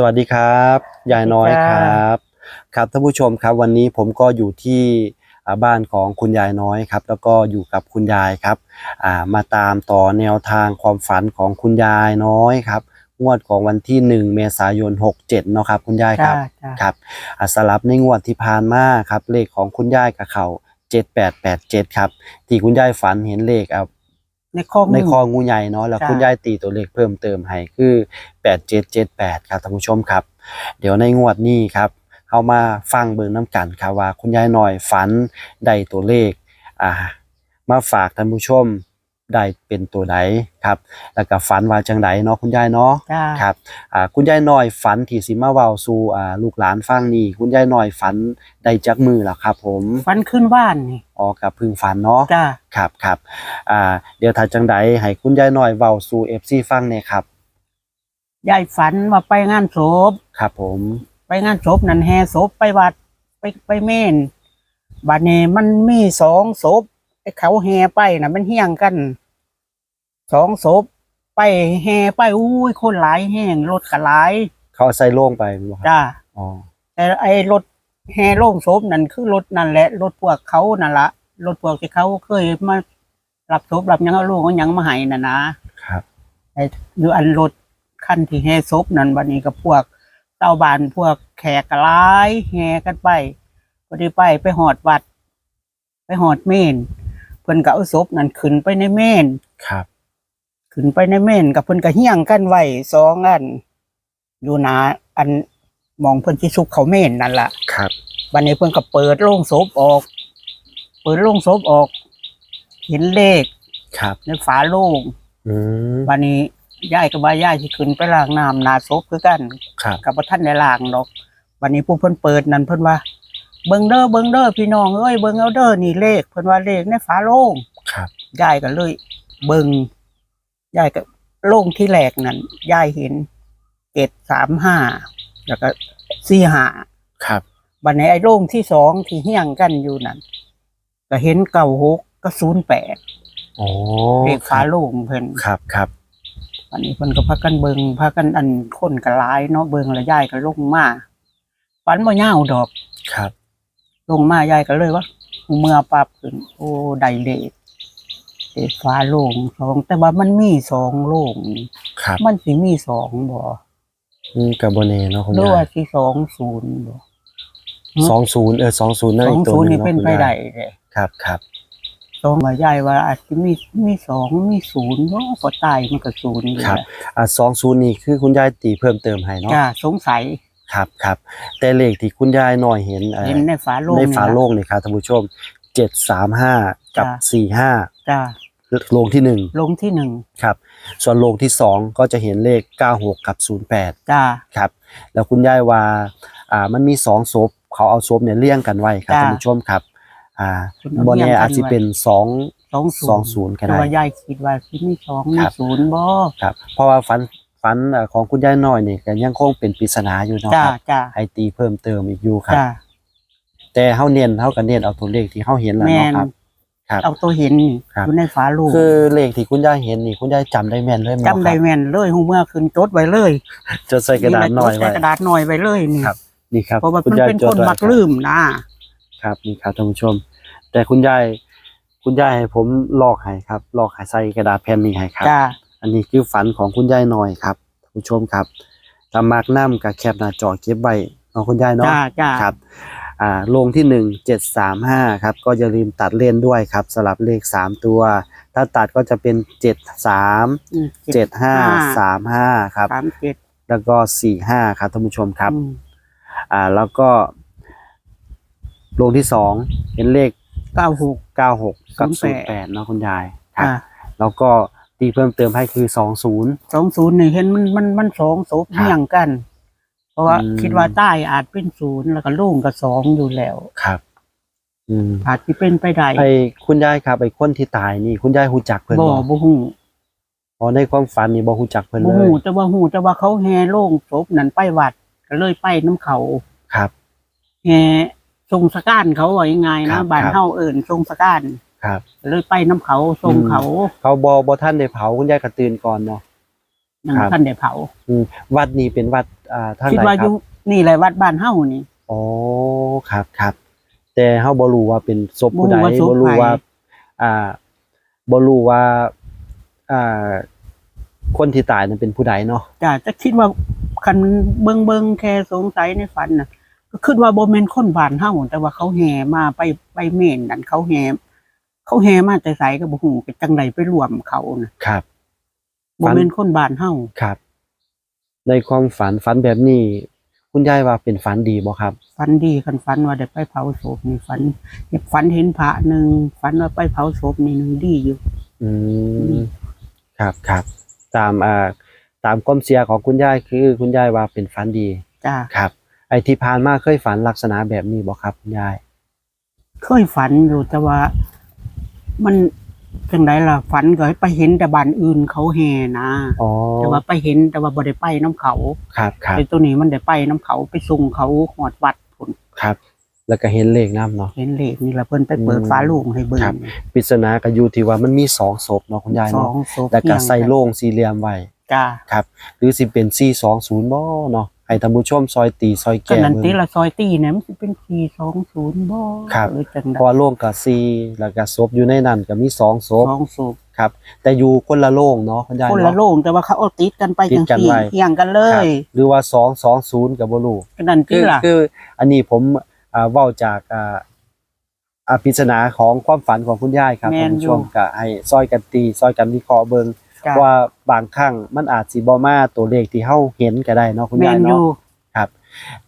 สวัสดีครับยายน้อยครับ ครับท่านผู้ชมครับ วันนี้ผมก็อยู่ที่อ่าบ้านของคุณยายน้อยครับ แล้วก็อยู่กับคุณยายครับอ่ามาตามต่อแนวทางความฝันของคุณยายน้อยครับงวดของวันที่ 1 เมษายน 67เนาะครับคุณยายคจ้ารับจ้าครับอ่าสลับในงวดที่ผ่านมาครับเลขของคุณยายกับเขา7887 ครับ ที่คุณยายฝันเห็นเลขอ่า ในข้อในมูลคองูใหญ่เนาะแล้วจ้ะคุณยายตีตัวเลขเพิ่มเติมให้คือ8778ครับท่านผู้ชมครับ เดี๋ยวในงวดนี้ครับเข้ามาฟังเบิ่งน้ำกันครับว่า คุณยายหน่อยฝันได้ตัวเลขอ่ามาฝากท่านผู้ชม ได้เป็นตัวใดครับ แล้วก็ฝันว่าจังไดเนาะคุณยายเนาะจ้า ครับอ่าคุณยายหน่อยฝันที่สิมาเว้าสู่อ่าลูกหลานฟังนี่คุณยายหน่อยฝันได้จักมือแล้วครับ ผมฟันขึ้นบ้านนี่ออกกับพึ่งฝันเนาะจ้าครับครับอ่าเดี๋ยวถ้าจังใดให้คุณยายหน่อยเว้าสู่ FC ฟังเนี่ยครับ ยายฝันว่าไปงานศพ ครับผมไปงานศพนั่นแห่ศพไปวัดไปไปเมนบัดนี้มันมีสองศพไอ้ เขาแห่ไปน่ะมันเฮี้ยงกันสองศพไปแห่ไปอุ้ยคนหลายแห่งรถก็หลาย เขาเอาใส่โล่งไปบ่ครับจ้าอ๋อแต่ไอ้รถแห่โล่งศพนั่นคือรถนั่นแหละรถพวกเขานั่นละรถพวกที่เขาเคยมารับศพรับหยังเอาลูกเอาหยังมาให้น่ะนะครับ ไอ้หรืออันรถคันที่แห่ศพนั่นวันนี้ก็พวกเต้าบานพวกแขกกร้ายแห่กันไปพอดีไปไปหอดวัด ไปหอดเมนเพิ่นก็เอาศพนั่นขึ้นไปในเมนครับ ขึ้นไปในเมนกับเพิ่นก็เฮี้ยงกันไว้สองอัน อยู่หนาอันมองเพิ่นที่ซุกเขาเมนนั่นล่ะครับวันนี้เพิ่นก็เปิดโล่งศพออก เปิดโล่งศพออก เห็นเลขครับ ในฝาโล่งอืมวันนี้ยายกับว่ายายที่ขึ้นไปล้างน้ำหนาศพคือกัน ครับกับพระท่านในล้างดอกวันนี้ผู้เพิ่นเปิดนั่นเพิ่นว่า เบิ่งเด้อเบิ่งเด้อพี่น้องเอ้ยเบิ่งเอาเด้อนี่เลขเพิ่นว่าเลขในฝาโล่งครับยายก็เลย เบิ่งยายก็โล่งที่แรกนั่นยายเห็นเจ็ดสามห้าแล้วก็สี่ห้าครับวันนี้ไอ้โล่งที่สองที่เฮี้ยงกันอยู่นั่นก็เห็นเก่าหกก็ศูนย์แปดโอ้เลขฝาโล่งเพิ่นครับครับวันนี้เพิ่นก็พากันเบิงพากันอันคนก็หลายเนาะเบิงแล้วยายก็ลงมาฝันบ่ยาวดอกครับ ลงมายายก็เลยว่าเมื่อปรับขึ้น โอ้ได้เลขเลขฟ้าโล่งสองแต่ว่ามันมีสองโล่งนี่ครับมันสิมีสองบ่อืมกับโบเน่เนาะคุณหรือยาว่ายสิสองศูนย์บ่สองศูนย์เออสองศูนย์นั่นสออีงกตัวศูนย์หนึนี่งเป็นเนาะคุณไปยาได้ยเลยครับครับสองว่ายายว่าอาจจะมีมีสองมีศูนย์เนาะพอตายมันก็ศูนย์อยู่ครับแหละอ่าสองศูนย์นี่คือคุณยายตีเพิ่มเติมให้เนาะ จ้าสงสัย ครับครับแต่เลขที่คุณยายหน่อยเห็นอ่าเห็นในฝาโล่งในฝานี่ล่ะโล่งนี่ครับท่านผู้ชมเจ็ดสามห้ากับจ้ะสี่ห้าจ้าโลงที่หนึ่งลงที่หนึ่งครับ ส่วนโลงที่สองก็จะเห็นเลขเก้าหกกับศูนย์แปดจ้า ครับ แล้วคุณยายว่าอ่ามันมีสองศพเขาเอาศพเนี่ยเลี่ยงกันไว้ครับจ้ะท่านผู้ชมครับ อ่าคุณเอาบนเลี่ยงแน่กันอาจจะไว้เป็นสองสอง สองศูนย์ก็ได้แต่ว่ายายคิดว่าที่มีสองมีครับ ศูนย์บ่ ครับเพราะว่าฝัน ฝันอ่าของคุณยายน้อยนี่ก็ยังคงเป็นปริศนาอยู่เนาะจ้าครับจ้าให้ตีเพิ่มเติมอีกอยู่ครับ จ้าแต่เฮาเน้นเฮาก็เน้นเอาตัวเลขที่เฮาเห็นแล้วแม่เนาะนครับ ครับ เอาตัวเห็นนี่ครับ อยู่ในฝาโลูกคือเลขที่คุณยายเห็นนี่คุณยายจำได้แม่นเลยมั้ยจำได้แม่นเลยหูเมื่อคืนจดไว้เลยจดใส่กระดาษหน่อยจดไว้ ใส่กระดาษหน่อยไว้เลยนี่ครับ นี่ครับเพราะว่าคุณมันยายเป็นจคดนไว้มักครับลืมนะครับนี่ครับท่านผู้ชม แต่คุณยายคุณยายให้ผมลอกให้ครับลอกให้ใส่กระดาษแผ่นนี้ให้ครับ จ้า อันนี้คือฝันของคุณยายหน่อยครับท่านผู้ชมครับตามมากน้ำกับแคปหน้าจอเก็บไว้เนาะคุณยายเนาะจ้าจ้า ครับ อ่าลงที่หนึ่งเจ็ดสามห้าครับ ก็อย่าลืมตัดเล่นด้วยครับสลับเลขสามตัว ถ้าตัดก็จะเป็นเจ็ดสามอืมเจ็ดห้าสามห้าครับ สามเจ็ดแล้วก็สี่ห้าครับท่านผู้ชมครับ อืมอ่าแล้วก็ลงที่สองเป็นเลขเก้าหกเก้าหกกับศูนย์แปด08เนาะคุณยายครับ อ่าแล้วก็ ตีเพิ่มเติมให้คือสองศูนย์ สองศูนย์นี่เห็นมันมันมันสองศพครับเหี่ยงกัน เพราะว่าอืม คิดว่าใต้อาจเป็นศูนย์แล้วก็โล่งกับสองอยู่แล้ว ครับ อืมอาจจะเป็นไปได้ไอ้คุณยายครับไอ้คนที่ตายนี่ คุณยายหูจักเพิ่นบ่บ่บ่ฮู้อ๋อในความฝันนี่บ่หูจักเพิ่นบ่เลฮู้ยแต่ว่าฮู้แต่ว่าเขาแห่โล่งศพนั่นไปวัด ก็เลยไปน้ำเขาครับ แห่ทรงสการเขาว่ายังไงครันะบบ้านครับ เฮาเอิ้นทรงสการ ครับก็เลยไปน้ำเขาทรงเขา เขาบ่บ่ท่านได้เผาคุณยายก็ตื่นก่อนเนาะยังครับท่านได้เผาอืมวัดนี้เป็นวัดอ่าท่านคิดใดว่าคอรับยู่นี่แหละวัดบ้านเฮานี่อ๋อครับครับ แต่เฮาบ่รู้ว่าเป็นศพผู้ใดบ่รู้ว่าศพบ่รู้ไผว่า อ่าบ่รู้ว่า อ่า คนที่ตายนั้นเป็นผู้ใดเนาะจ้ะจะคิดว่าคันเบิงเบิงแค่สงสัยในฝันน่ะก็คิดว่าบ่แม่นคนบ้านเฮาแต่ว่าเขาแห่มาไปไปเมนนั่นเขาแห่ เขาแห่มาแต่ไสก็บ่ฮู้ไปจังไดไปรวมเขาน่ะครับบ่แม่นคนบ้านเฮาครับ ในความฝันฝันแบบนี้ คุณยายว่าเป็นฝันดีบ่ครับฝันดีคันฝันว่าได้ไปเผาศพนี่ฝันฝันเห็นพระหนึ่งฝันว่าไปเผาศพนี่หนึงดีอยู่ อืมครับครับตามอ่าตามความเชื่อของคุณยายคือ คุณยายว่าเป็นฝันดีจ้าครับ ไอ้ที่ผ่านมาเคยฝันลักษณะแบบนี้บ่ครับคุณยาย เคยฝันอยู่แต่ว่า มันจังไดล่ะฝันก็ไปเห็นแต่บ้านอื่นเขาแห่นะอ๋อแต่ว่าไปเห็นแต่ว่าบ่ได้ไปน้ำเขาครับครับ嗯ไอ้ตัวนี้มันได้ไปน้ำเขาไปส่งเขาหอดวัดผลครับ แล้วก็เห็นเลขน้ำเนาะ เห็นเลขนี่แหละเพิ่นไปเปิดอืมฟ้าโลูกให้เบิ่งครับ ปริศนาก็อยู่ที่ว่ามันมีสองศพเนาะคุณยายสอเนาะงศพแล้วก็ใส่เฮียงนโล่งสี่เหลี่ยมไว้จ้าครับ หรือสิเป็น420บ่เนาะ ให้ท่านผู้ชมซอยตีซอยก็แก้นันเบิ่ติงละซอยตีเนี่ยมันสิเป็น420บ่ครับ หรือจังเพได๋ราะว่าโล่งก็4แล้วก็ศพอยู่ในนั้นก็มีสองศพสองศพครับ แต่อยู่คนละโล่งเนาะคุณยายคนละเนาะ โล่งแต่ว่าเขาเอาติดกันไปติจัดงกันซี่ไว้เฮียงกันเลครับยหรือว่า220ก็บ่รู้ ก็นั่นติคือล่ะ คืออันนี้ผมอ่าเว้าจากอ่าอาปริศนาของความฝันของคุณยายครับแม่ท่านนผู้อยู่ชมก็ให้ซอยกันตีซอยกันวิเคราะห์เบิ่ง จ้าว่าบางครั้งมันอาจสิบ่มาตัวเลขที่เฮาเห็นก็ได้เนาะคุณแม่ยายนอเนาะยู่ครับ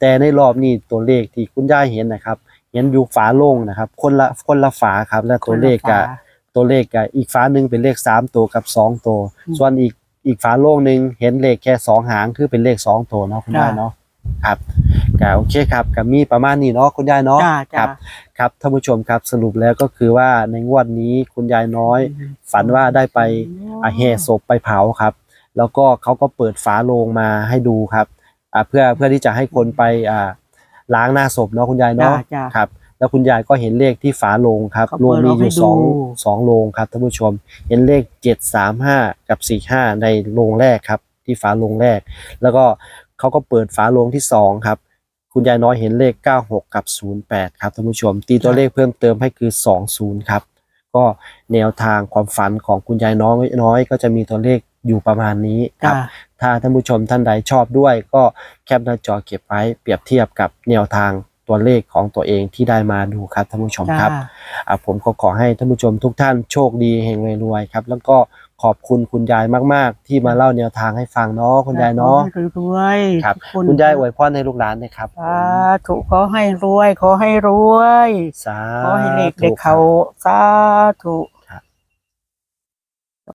แต่ในรอบนี้ตัวเลขที่คุณยายเห็นนะครับ เห็นอยู่ฝาโล่งนะครับ คนละคนละฝาครับและตัวเลขก็ ตัวเลขก็อีกฝาหนึ่งเป็นเลขสามตัวกับสองตัว อืมส่วนอีกอีกฝาโล่งหนึ่งเห็นเลขแค่สองหางคือเป็นเลขสองตัวเนาะคุณยายจ้ะเนาะครับก็โอเคครับก็มีประมาณนี้เนาะคุณยายเนาะจ้าครัจ้าบครับท่านผู้ชมครับสรุปแล้วก็คือว่าในงวดนี้คุณยายน้อย ฝันว่าได้ไปอ่า แห่ศพไปเผาครับ แล้วก็เขาก็เปิดฝาโลงมาให้ดูครับอ่าเพื่อเพื่อที่จะให้คนไปอ่าล้างหน้าศพเนาะคุณยายเนาะจ้าจ้าครับ แล้วคุณยายก็เห็นเลขที่ฝาโลงครับเขาโลเปิงดมีออกอให้ยู่สองดูสองโลงครับท่านผู้ชม เห็นเลขเจ็ดสามห้ากับสี่ห้าในโลงแรกครับ ที่ฝาโลงแรก แล้วก็เขาก็เปิดฝาโลงที่สองครับคุณยายน้อยเห็นเลข 96 กับ 08 ครับท่านผู้ชม ตีตัวเลขเพิ่มเติมให้คือ 20 ครับ ก็แนวทางความฝันของคุณยายน้อยน้อยก็จะมีตัวเลขอยู่ประมาณนี้คจ้ารับ ถ้าท่านผู้ชมท่านใดชอบด้วย ก็แคปหน้าจอเก็บไว้เปรียบเทียบกับแนวทางตัวเลขของตัวเองที่ได้มาดูครับท่านผู้ชมครับอะผมก็ขอให้ท่านผู้ชมทุกท่านโชคดีเฮงรวยๆครับ แล้วก็ ขอบคุณคุณยายมาก ๆ ที่มาเล่าแนวทางให้ฟังเนาะคุณยายเนาะขอให้รวยครับทุกนคุณยายอวยพรให้ลูกหลานหนะครับสาธุขอให้รวย ขอให้รวยสาขอให้เลขธุเด็กเขาสาธุค